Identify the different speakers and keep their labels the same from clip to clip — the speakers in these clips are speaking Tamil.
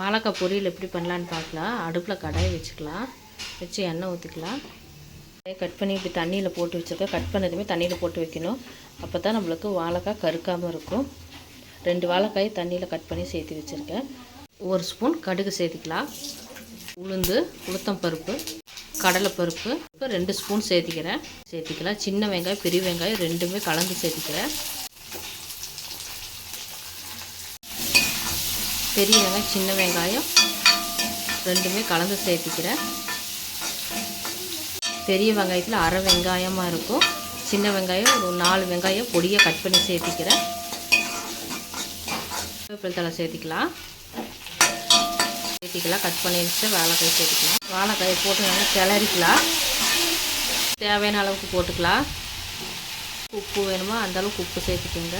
Speaker 1: வாழைக்காய் பொரியல் எப்படி பண்ணலான்னு பார்க்கலாம். அடுப்பில் கடாயை வச்சுக்கலாம். வச்சு எண்ணெய் ஊற்றிக்கலாம் கட் பண்ணி இப்படி தண்ணியில் போட்டு வச்சுருக்க கட் பண்ணதுமே தண்ணியில் போட்டு வைக்கணும். அப்போ தான் நம்மளுக்கு வாழைக்காய் கருக்காமல் இருக்கும். ரெண்டு வாழைக்காய் தண்ணியில் கட் பண்ணி சேர்த்து வச்சுருக்கேன். ஒரு ஸ்பூன் கடுகு சேர்த்திக்கலாம். உளுந்து உளுத்தம் பருப்பு கடலைப்பருப்பு இப்போ ரெண்டு ஸ்பூன் சேர்த்திக்கிறேன். சேர்த்திக்கலாம். சின்ன வெங்காயம் பெரிய வெங்காயம் ரெண்டுமே கலந்து சேர்த்திக்கிறேன். பெரிய வெங்காயம் சின்ன வெங்காயம் ரெண்டுமே கலந்து சேர்த்திக்கிறேன். பெரிய வெங்காயத்தில் அரை வெங்காயமாக இருக்கும். சின்ன வெங்காயம் ஒரு நாலு வெங்காயம் பொடியாக கட் பண்ணி சேர்த்திக்கிறேன். வேப்பிலை தலை சேர்த்திக்கலாம். சேர்த்திக்கலாம் கட் பண்ணி வச்சு வாழைக்காய் சேர்த்திக்கலாம். வாழைக்காயை போட்டு நல்லா கிளறிக்கலாம். தேவையான அளவுக்கு போட்டுக்கலாம். உப்பு வேணுமோ? அந்த அளவுக்கு உப்பு சேர்த்துக்கோங்க.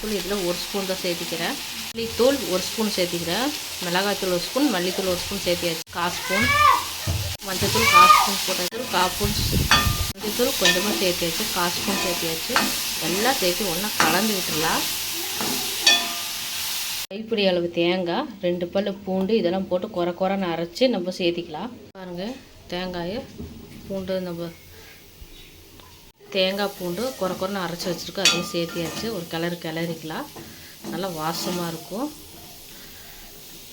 Speaker 1: தூள் இதில் ஒரு ஸ்பூன் தான் சேர்த்திக்கிறேன். மல்லித்தூள் ஒரு ஸ்பூன் சேர்த்திக்கிறேன். மிளகாய்த்தூள் ஒரு ஸ்பூன் மல்லித்தூள் ஒரு ஸ்பூன் சேர்த்தியாச்சு. கால் ஸ்பூன் மஞ்சத்தூள் கால் ஸ்பூன் போட்டாச்சு. கால் ஸ்பூன் மஞ்சத்தூள் கொஞ்சமாக சேர்த்தியாச்சு. கால் ஸ்பூன் சேர்த்தியாச்சு. எல்லாம் சேர்த்து ஒன்றா கலந்து விட்டுடலாம் கைப்பிடி அளவு தேங்காய் ரெண்டு பல் பூண்டு இதெல்லாம் போட்டு குறை குறைன்னு அரைச்சி நம்ம சேர்த்திக்கலாம். பாருங்கள் தேங்காயை பூண்டு நம்ம தேங்காய் பூண்டு குறை குறைன்னு அரைச்சி வச்சுருக்கோம். அதையும் சேர்த்தியாச்சு. ஒரு கிளறு கிளறிக்கலாம். நல்லா வாசமாக இருக்கும்.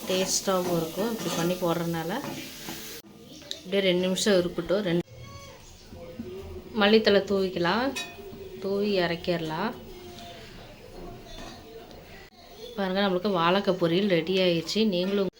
Speaker 1: டேஸ்ட்டாகவும் இருக்கும். இப்படி பண்ணி போடுறதுனால அப்படியே ரெண்டு நிமிஷம் இருக்கட்டும். ரெண்டு மல்லித்தலை தூவிக்கலாம். தூவி இறக்கிடலாம் பாருங்கள் நம்மளுக்கு வாழைக்காய் பொரியல் ரெடி ஆயிடுச்சு. நீங்களும்